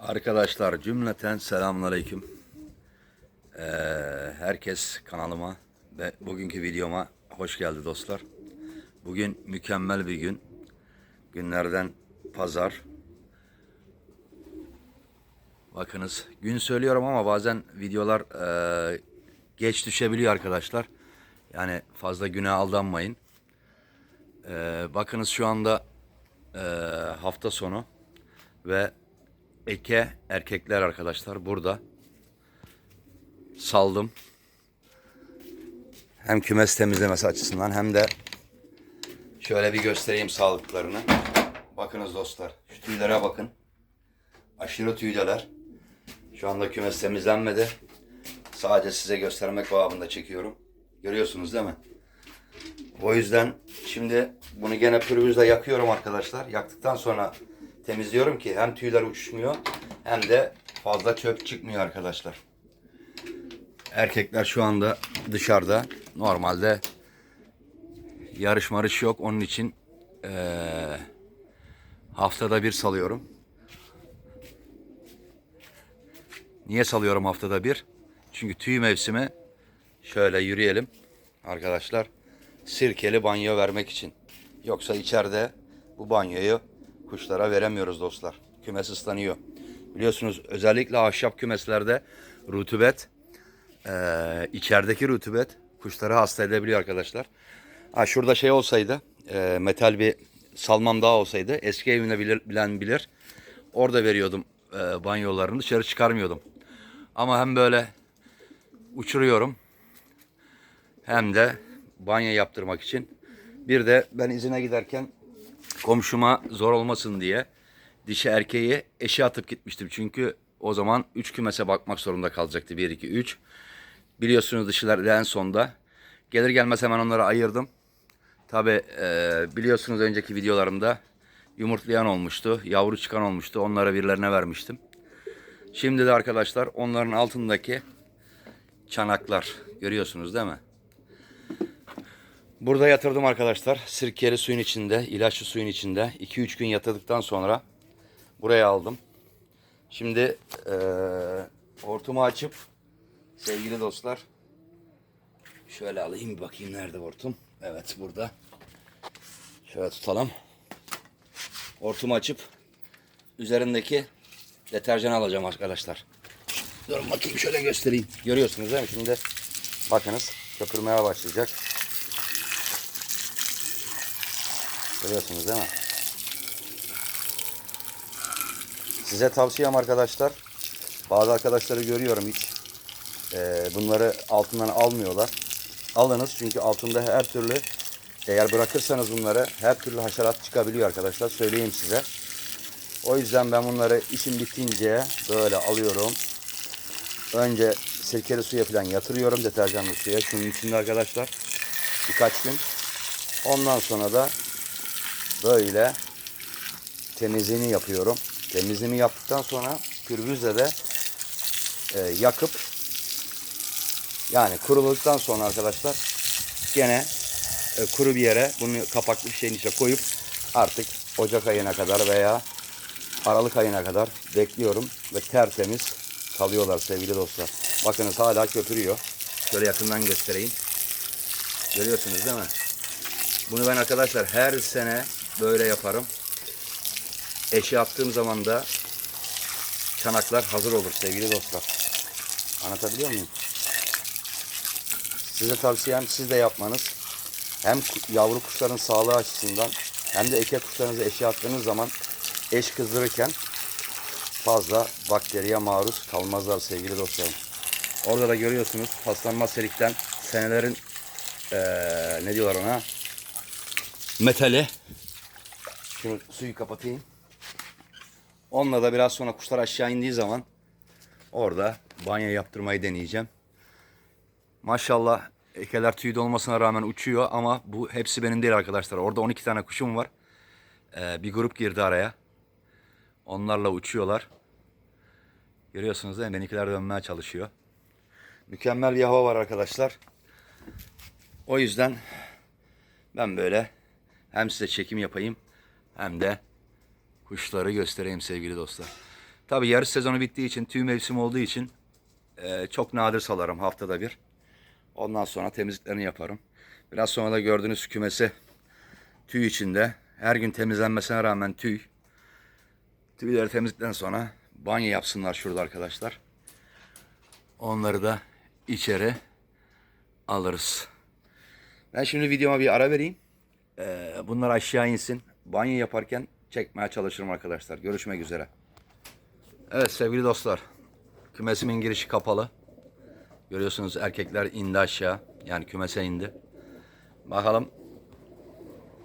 Arkadaşlar cümleten selamünaleyküm. Ee, herkes kanalıma ve bugünkü videoma hoş geldi dostlar. Bugün mükemmel bir gün. Günlerden pazar. Bakınız gün söylüyorum ama bazen videolar e, geç düşebiliyor arkadaşlar. Yani fazla güne aldanmayın. Ee, bakınız şu anda e, hafta sonu ve eke erkekler arkadaşlar burada saldım. Hem kümes temizlemesi açısından hem de şöyle bir göstereyim sağlıklarını. Bakınız dostlar şu tüylere bakın. Aşırı tüydeler. Şu anda kümes temizlenmedi. Sadece size göstermek babında çekiyorum. Görüyorsunuz değil mi? O yüzden şimdi bunu gene pürüzle yakıyorum arkadaşlar. Yaktıktan sonra temizliyorum ki hem tüyler uçuşmuyor hem de fazla çöp çıkmıyor arkadaşlar. Erkekler şu anda dışarıda. Normalde yarış marış yok. Onun için eee, haftada bir salıyorum. Niye salıyorum haftada bir? Çünkü tüy mevsimi şöyle yürüyelim arkadaşlar. Sirkeli banyo vermek için. Yoksa içeride bu banyoyu kuşlara veremiyoruz dostlar. Kümes ıslanıyor. Biliyorsunuz özellikle ahşap kümeslerde rutubet eee, içerideki rutubet kuşları hasta edebiliyor arkadaşlar. Ha, şurada şey olsaydı eee, metal bir salmam daha olsaydı eski evimde bilir, bilen bilir. Orada veriyordum eee, banyolarını dışarı çıkarmıyordum. Ama hem böyle uçuruyorum hem de banyo yaptırmak için. Bir de ben izine giderken komşuma zor olmasın diye dişi erkeği eşe atıp gitmiştim. Çünkü o zaman 3 kümese bakmak zorunda kalacaktı. 1, 2, 3. Biliyorsunuz dişiler en sonda. Gelir gelmez hemen onları ayırdım. Tabi biliyorsunuz önceki videolarımda yumurtlayan olmuştu. Yavru çıkan olmuştu. Onları birilerine vermiştim. Şimdi de arkadaşlar onların altındaki çanaklar görüyorsunuz değil mi? Burada yatırdım arkadaşlar. Sirkeli suyun içinde, ilaçlı suyun içinde. 2-3 gün yatırdıktan sonra buraya aldım. Şimdi eee hortumu açıp sevgili dostlar şöyle alayım bakayım nerede hortum. Evet burada. Şöyle tutalım. Hortumu açıp üzerindeki deterjan alacağım arkadaşlar. Durun bakayım şöyle göstereyim. Görüyorsunuz değil mi? Şimdi bakınız köpürmeye başlayacak. Görüyorsunuz değil mi? Size tavsiyem arkadaşlar. Bazı arkadaşları görüyorum hiç e, bunları altından almıyorlar. Alınız çünkü altında her türlü eğer bırakırsanız bunları her türlü haşerat çıkabiliyor arkadaşlar. Söyleyeyim size. O yüzden ben bunları işim bittiğince böyle alıyorum. Önce sirkeli suya falan yatırıyorum deterjanlı suya. Şunun içinde arkadaşlar birkaç gün. Ondan sonra da böyle temizliğini yapıyorum. Temizliğini yaptıktan sonra gürbüzle de e, yakıp yani kuruluktan sonra arkadaşlar gene e, kuru bir yere bunu kapaklı bir şeyin içine koyup artık Ocak ayına kadar veya Aralık ayına kadar bekliyorum ve tertemiz kalıyorlar sevgili dostlar. Bakınız hala köpürüyor. Şöyle yakından göstereyim. Görüyorsunuz değil mi? Bunu ben arkadaşlar her sene böyle yaparım. Eşi attığım zaman da çanaklar hazır olur sevgili dostlar. Anlatabiliyor muyum? Size tavsiyem siz de yapmanız. Hem yavru kuşların sağlığı açısından hem de eke kuşlarınızı eşe attığınız zaman eş kızdırırken fazla bakteriye maruz kalmazlar sevgili dostlarım. Orada da görüyorsunuz paslanmaz selikten senelerin eee, ne diyorlar ona metali. Şunu suyu kapatayım. Onunla da biraz sonra kuşlar aşağı indiği zaman orada banyo yaptırmayı deneyeceğim. Maşallah ekeler tüyde olmasına rağmen uçuyor ama bu hepsi benim değil arkadaşlar. Orada 12 tane kuşum var. Ee, bir grup girdi araya. Onlarla uçuyorlar. Görüyorsunuz değil mi? Benimkiler dönmeye çalışıyor. Mükemmel bir hava var arkadaşlar. O yüzden ben böyle hem size çekim yapayım hem de kuşları göstereyim sevgili dostlar. Tabii yarış sezonu bittiği için, tüy mevsimi olduğu için e, çok nadir salarım haftada bir. Ondan sonra temizliklerini yaparım. Biraz sonra da gördüğünüz kümesi tüy içinde. Her gün temizlenmesine rağmen tüy. Tüyleri temizledikten sonra banyo yapsınlar şurada arkadaşlar. Onları da içeri alırız. Ben şimdi videoma bir ara vereyim. Ee, bunlar aşağı insin. Banyo yaparken çekmeye çalışırım arkadaşlar. Görüşmek üzere. Evet sevgili dostlar. Kümesimin girişi kapalı. Görüyorsunuz erkekler indi aşağı. Yani kümese indi. Bakalım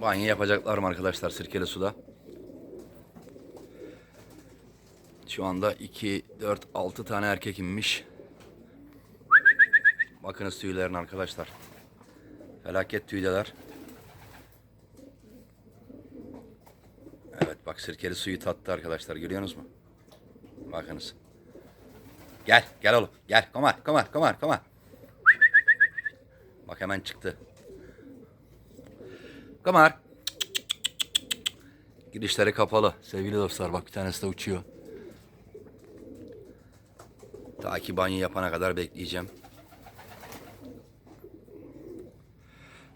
banyo yapacaklar mı arkadaşlar sirkeli suda. Şu anda 2, 4, 6 tane erkek inmiş. Bakınız tüylerin arkadaşlar. Felaket tüydeler. Evet bak sirkeli suyu tattı arkadaşlar görüyorsunuz mu? Bakınız. Gel gel oğlum gel komar komar komar komar. Bak hemen çıktı. Komar. Girişleri kapalı sevgili dostlar bak bir tanesi de uçuyor. Ta ki banyo yapana kadar bekleyeceğim.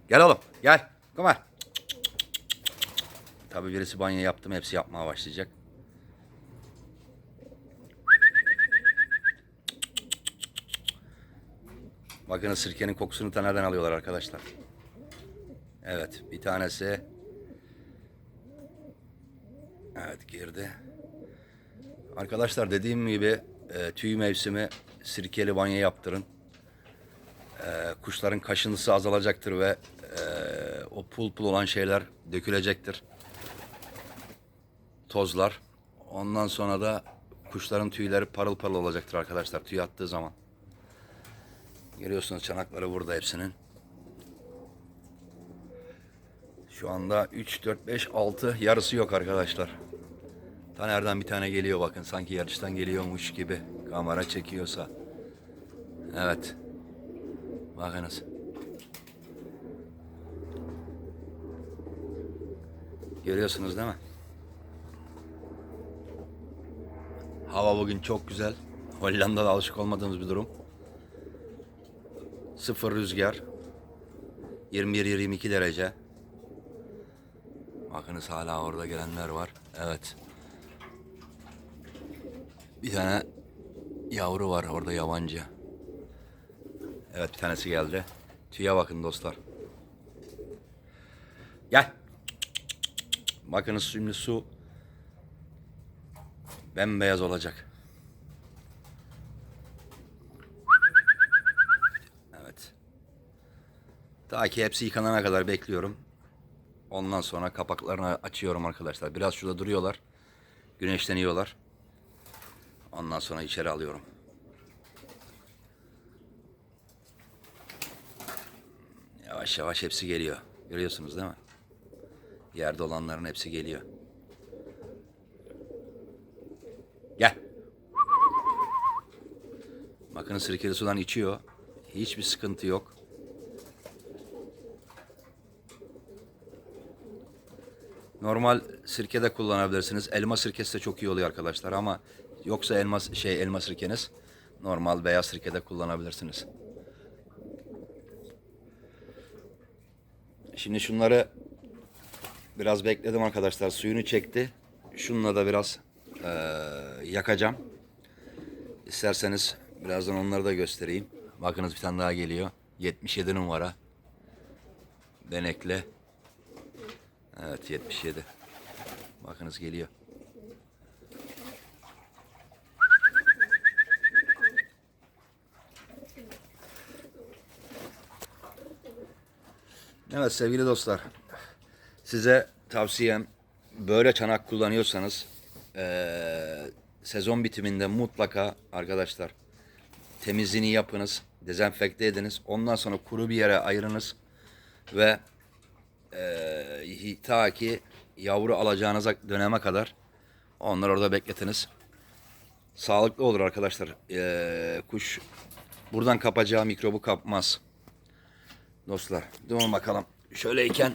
Gel oğlum gel. Kumar. Tabii birisi banyo yaptım hepsi yapmaya başlayacak. Bakın sirkenin kokusunu da nereden alıyorlar arkadaşlar. Evet bir tanesi. Evet girdi. Arkadaşlar dediğim gibi e, tüy mevsimi sirkeli banyo yaptırın. E, kuşların kaşıntısı azalacaktır ve e, o pul pul olan şeyler dökülecektir. Tozlar. Ondan sonra da kuşların tüyleri parıl parıl olacaktır arkadaşlar tüy attığı zaman. Görüyorsunuz çanakları burada hepsinin. Şu anda 3, 4, 5, 6 yarısı yok arkadaşlar. Taner'den bir tane geliyor bakın. Sanki yarıştan geliyormuş gibi. Kamera çekiyorsa. Evet. Bakınız. Görüyorsunuz değil mi? Hava bugün çok güzel. Hollanda'da alışık olmadığımız bir durum. Sıfır rüzgar. 21-22 derece. Bakınız hala orada gelenler var. Evet. Bir tane yavru var orada yabancı. Evet bir tanesi geldi. Tüye bakın dostlar. Gel. Bakınız şimdi su bembeyaz olacak. Evet. Ta ki hepsi yıkanana kadar bekliyorum. Ondan sonra kapaklarını açıyorum arkadaşlar. Biraz şurada duruyorlar. Güneşleniyorlar. Ondan sonra içeri alıyorum. Yavaş yavaş hepsi geliyor. Görüyorsunuz değil mi? Yerde olanların hepsi geliyor. Gel. Bakın sirkeli sudan içiyor. Hiçbir sıkıntı yok. Normal sirke de kullanabilirsiniz. Elma sirkesi de çok iyi oluyor arkadaşlar ama yoksa elma şey elma sirkeniz normal beyaz sirke de kullanabilirsiniz. Şimdi şunları biraz bekledim arkadaşlar. Suyunu çekti. Şununla da biraz eee, yakacağım. İsterseniz birazdan onları da göstereyim. Bakınız bir tane daha geliyor. 77 numara. Benekli. Evet 77. Bakınız geliyor. Evet sevgili dostlar. Size tavsiyem böyle çanak kullanıyorsanız eee, sezon bitiminde mutlaka arkadaşlar temizliğini yapınız. Dezenfekte ediniz. Ondan sonra kuru bir yere ayırınız. Ve eee, ta ki yavru alacağınıza döneme kadar onları orada bekletiniz. Sağlıklı olur arkadaşlar. Eee, kuş buradan kapacağı mikrobu kapmaz. Dostlar durun bakalım. Şöyleyken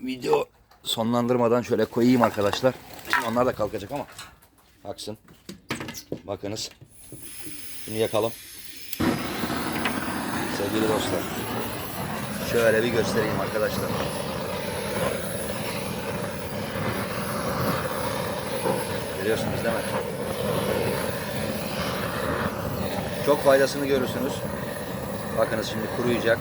video sonlandırmadan şöyle koyayım arkadaşlar. Şimdi onlar da kalkacak ama. Kalksın. Bakınız. Şunu yakalım. Sevgili dostlar. Şöyle bir göstereyim arkadaşlar. Görüyorsunuz değil mi? Çok faydasını görürsünüz. Bakınız şimdi kuruyacak.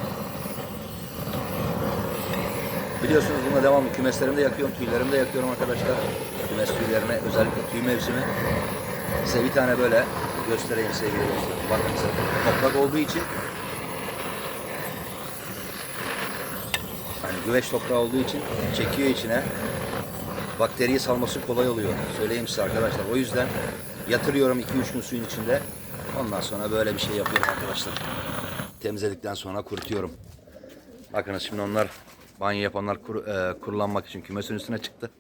Biliyorsunuz bunda devamlı kümeslerimde yakıyorum, tüylerimde yakıyorum arkadaşlar. Kümes tüylerine özellikle tüy mevsimi. Size bir tane böyle göstereyim sevgili dostlar. Bakın toprak olduğu için hani güveç toprağı olduğu için çekiyor içine. Bakteriyi salması kolay oluyor. Söyleyeyim size arkadaşlar. O yüzden yatırıyorum 2-3 gün suyun içinde. Ondan sonra böyle bir şey yapıyorum arkadaşlar. Temizledikten sonra kurutuyorum. Bakınız şimdi onlar banyo yapanlar kur, e, kurulanmak için kümesin üstüne çıktı.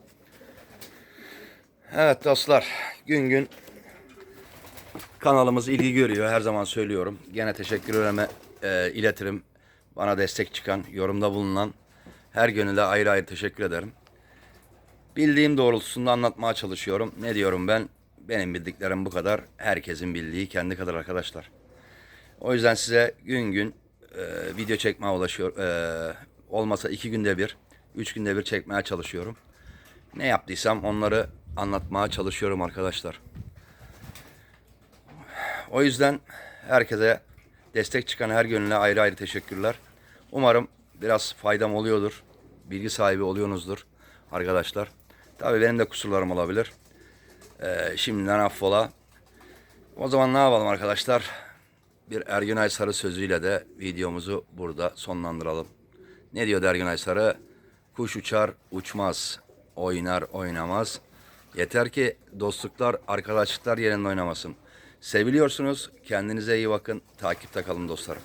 Evet dostlar gün gün kanalımız ilgi görüyor her zaman söylüyorum. Gene teşekkürlerimi e, iletirim. Bana destek çıkan, yorumda bulunan her gönüle ayrı ayrı teşekkür ederim. Bildiğim doğrultusunda anlatmaya çalışıyorum. Ne diyorum ben? Benim bildiklerim bu kadar. Herkesin bildiği kendi kadar arkadaşlar. O yüzden size gün gün e, video çekmeye ulaşıyor. E, olmasa iki günde bir, üç günde bir çekmeye çalışıyorum. Ne yaptıysam onları anlatmaya çalışıyorum arkadaşlar. O yüzden herkese destek çıkan her gönüle ayrı ayrı teşekkürler. Umarım biraz faydam oluyordur. Bilgi sahibi oluyorsunuzdur arkadaşlar. Tabii benim de kusurlarım olabilir. Ee, şimdiden affola. O zaman ne yapalım arkadaşlar? Bir Ergün Aysarı sözüyle de videomuzu burada sonlandıralım. Ne diyor Ergün Aysarı? Kuş uçar uçmaz, oynar oynamaz. Yeter ki dostluklar, arkadaşlıklar yerinde oynamasın. Seviliyorsunuz. Kendinize iyi bakın. Takipte kalın dostlarım.